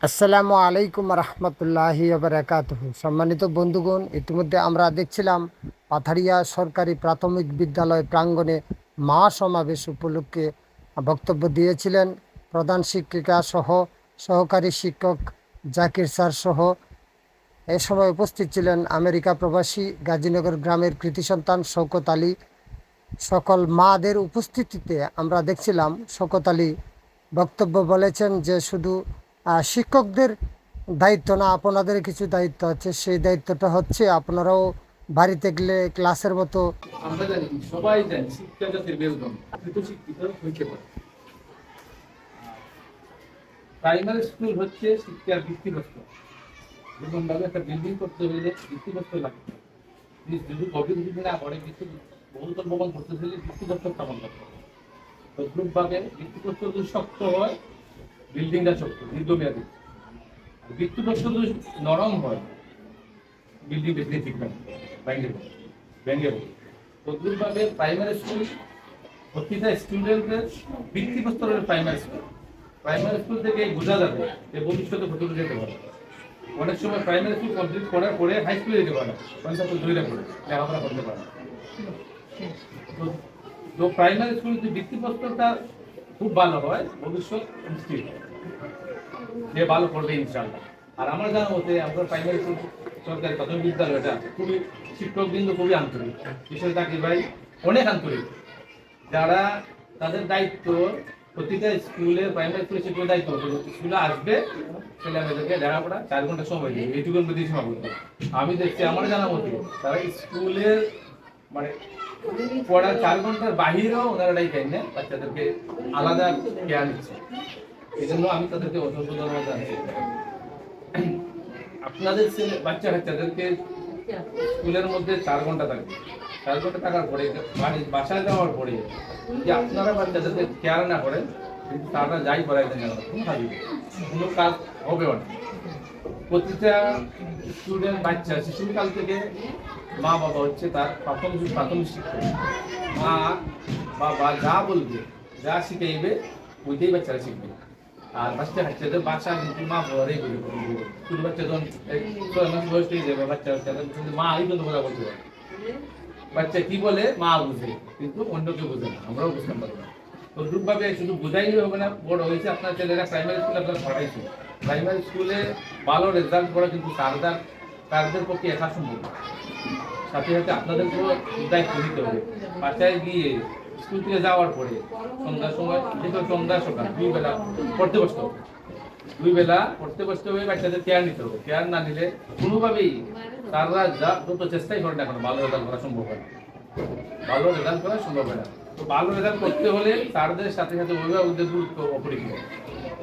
আসসালামু আলাইকুম রহমতুল্লাহি বারাকাত সম্মানিত বন্ধুগণ, ইতিমধ্যে আমরা দেখছিলাম পাথারিয়া সরকারি প্রাথমিক বিদ্যালয় প্রাঙ্গণে মা সমাবেশ উপলক্ষে বক্তব্য দিয়েছিলেন প্রধান শিক্ষিকা সহ সহকারী শিক্ষক জাকির স্যার সহ। এ সময় উপস্থিত ছিলেন আমেরিকা প্রবাসী গাজীনগর গ্রামের কৃতি সন্তান শৌকত আলী। সকল মাদের উপস্থিতিতে আমরা দেখছিলাম শৌকত আলী বক্তব্য বলেছেন যে শুধু শিক্ষকদের দায়িত্ব না, আপনাদের কিছু দায়িত্ব আছে, সেই দায়িত্বটা হচ্ছে আপনারাও বাড়িতে গেলে ক্লাসের মতো আমরা জানি সবাই জানি শিক্ষা জাতির প্রাইমারি স্কুল হচ্ছে শিক্ষার একটা বিল্ডিং করতে হলে লাগে। যদি কোভিড যদি না ভবন করতে হলে স্থাপন করতে হবে। যদি শক্ত হয় বিল্ডিংটা শক্ত দীর্ঘমেয়াদী। ভিত্তিপ্রস্তর যদি নরম হয়। বিল্ডিং বেশি ঠিক না। ভেঙে পড়ে তদ্রুপভাবে প্রাইমারি স্কুল প্রতিটা স্টুডেন্টের ভিত্তিপ্রস্তরের প্রাইমারি স্কুল প্রাইমারি স্কুল থেকে বোঝা যাবে যে ভবিষ্যতে ভেতরে যেতে পারে। অনেক সময় প্রাইমারি স্কুল কমপ্লিট করার পরে হাই স্কুলে যেতে পারে সময় দুইটা পড়ে, লেখাপড়া করতে পারে তো- প্রাইমারি স্কুল যদি ভিত্তিপ্রস্তরটা খুব ভালো হয় ভবিষ্যৎ নিশ্চিত যে ভালো করবে ইনশাল্লাহ আর আমার জানা মতে, আমাদের প্রাইমারি স্কুল সরকারি প্রাথমিক বিদ্যালয়টা খুবই শিক্ষক বিন্দু খুবই আন্তরিক। বিশেষ চাকরি ভাই অনেক আন্তরিক। যারা তাদের দায়িত্ব প্রতিটা স্কুলে প্রাইমারি স্কুলে শিক্ষকের দায়িত্ব স্কুলে আসবে, ছেলে মেয়েদেরকে লেখাপড়া চার ঘণ্টা সময় দিবে এইটুকুর মধ্যে সীমাবদ্ধ আমি দেখছি, আমার জানা মতে, তারা স্কুলের মানে পড়ার চার ঘণ্টার বাহিরেও ওনারা ডাইকেন না, বাচ্চাদেরকে আলাদা জ্ঞান দিচ্ছে। এই জন্য আমি তাদেরকে অসংখ্য ধন্যবাদ জানাচ্ছি আপনাদের ছেলে, বাচ্চা কাচ্চাদেরকে স্কুলের মধ্যে চার ঘণ্টা থাকবে চার ঘণ্টা থাকার পরে বাড়ি বাসায় যাওয়ার পরে যে আপনারা বাচ্চাদেরকে কেয়ার না করেন, কিন্তু তারা যাই করাই দেন কোনো কাজ হবে। কোনো না। প্রতিটা স্টুডেন্ট বাচ্চা শিশুকাল থেকে মা বাবা হচ্ছে তার প্রাথমিক প্রাথমিক শিক্ষক। মা বাবা যা বলবে, যা শিখাইবে, ওইটাই বাচ্চারা শিখবে। আর বাচ্চা বাচ্চাদের বাচ্চা কিন্তু মা বাবারাই বলে শুধু বাচ্চা যখন ছয় মাস বয়স হয়ে যাবে, বাচ্চা বাচ্চারা কিন্তু মা এই কিন্তু বোঝা বলতে পারে। বাচ্চা কি বলে, মা বুঝে, কিন্তু অন্য কেউ বুঝে না। আমরাও বুঝতে পারব না। তো শুধু বুঝাইলে হবে না বড় হয়েছে, আপনার ছেলেরা প্রাইমারি স্কুলে আপনারা পড়াইছে। প্রাইমারি স্কুলে ভালো রেজাল্ট করা কিন্তু তারদার তাদের পক্ষে একা সম্ভব। সাথে সাথে আপনাদেরকেও দায়িত্ব নিতে হবে। বাচ্চায় গিয়ে স্কুল থেকে যাওয়ার পরে সন্ধ্যার সময় যেহেতু সন্ধ্যা সকাল, দুই বেলা পড়তে বসতে হবে। দুই বেলা পড়তে বসতে হবে বাচ্চাদের কেয়ার নিতে হবে। কেয়ার না নিলে কোনোভাবেই তারা যা যত চেষ্টাই করে না এখন। ভালো রেজাল্ট করা সম্ভব হয় ভালো রেজাল্ট করা সম্ভব হয় না। ভালো রেজাল্ট করতে হলে তাদের সাথে সাথে অভিভাবকদের গুরুত্ব অপরিসীম।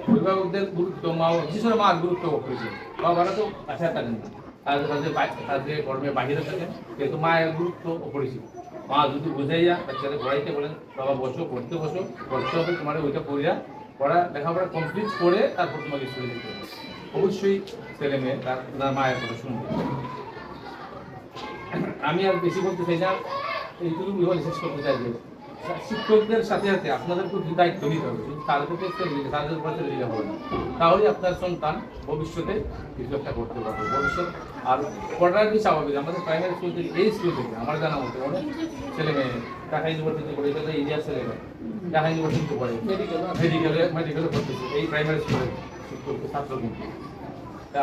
অভিভাবকদের গুরুত্ব মা করে মার গুরুত্ব অপরিসীম। বাবারা তো আশা থাকেন তাদের বা- তাদের কর্মে বাহিরে থাকেন। কিন্তু মায়ের গুরুত্ব অপরিসীম। মা যদি বুঝাইয়া বাচ্চাদের পড়াইতে বলেন, বাবা, বসো, পড়তে বসো, পড়তে হবে তোমার, ওইটা পড়িয়া পড়া, লেখাপড়া কমপ্লিট করে তারপর তোমাকে স্কুলে যেতে হবে। অবশ্যই ছেলে মেয়ে, তার তার মায়ের কথা শুনবে আমি আর বেশি বলতে চাই না। এইটুকু শেষ করতে চাই শিক্ষকদের সাথে সাথে আপনাদের খুব দায়িত্ব নিতে হবে। দিলে তাদের উপর দিলে হবে তাহলে আপনার সন্তান ভবিষ্যতে কিছু একটা করতে পারবে। ভবিষ্যৎ আর পড়ার কি স্বাভাবিক, আমাদের প্রাইমারি স্কুল থেকে, এই স্কুল থেকে, আমার জানা মতে অনেক ছেলে মেয়ে ঢাকা ইউনিভার্সিটি পড়ে, এটা ইন্ডিয়ার ছেলে মেয়ে। ঢাকা ইউনিভার্সিটি পড়ে মেডিকেলে মেডিকেলে পড়তেছে। এই প্রাইমারি স্কুলে শিক্ষক ছাত্র কিন্তু।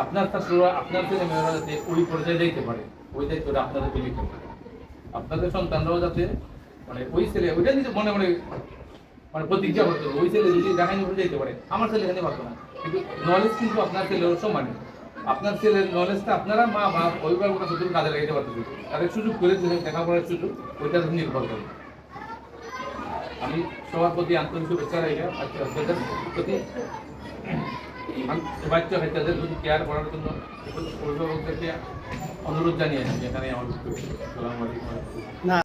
আপনার ছাত্ররা, আপনার ছেলে মেয়েরা যাতে ওই পর্যায়ে যেতে পারে, ওই দায়িত্বটা আপনাদেরকে নিতে আপনাদের সন্তানরাও যাতে মানে ওই ছেলে, ওইটা নিজে মনে মনে মানে প্রতিজ্ঞা করতে ওই ছেলে দেখাই নিয়ে যেতে পারে। আমার ছেলে এখানে পারতো না। কিন্তু নলেজ কিন্তু আপনার ছেলের সমান আপনার ছেলের নলেজটা আপনারা মা অভিভাবকরা শুধু কাজে লাগাইতে পারতেছে। তাদের সুযোগ করে দিলে লেখাপড়ার সুযোগ উপর নির্ভর করে। আমি সবার প্রতি আন্তরিক শুভেচ্ছা রাখি। আজকে আপনাদের প্রতি বাচ্চা কেয়ার করার জন্য অভিভাবকদেরকে অনুরোধ জানিয়ে এখানে আমার না।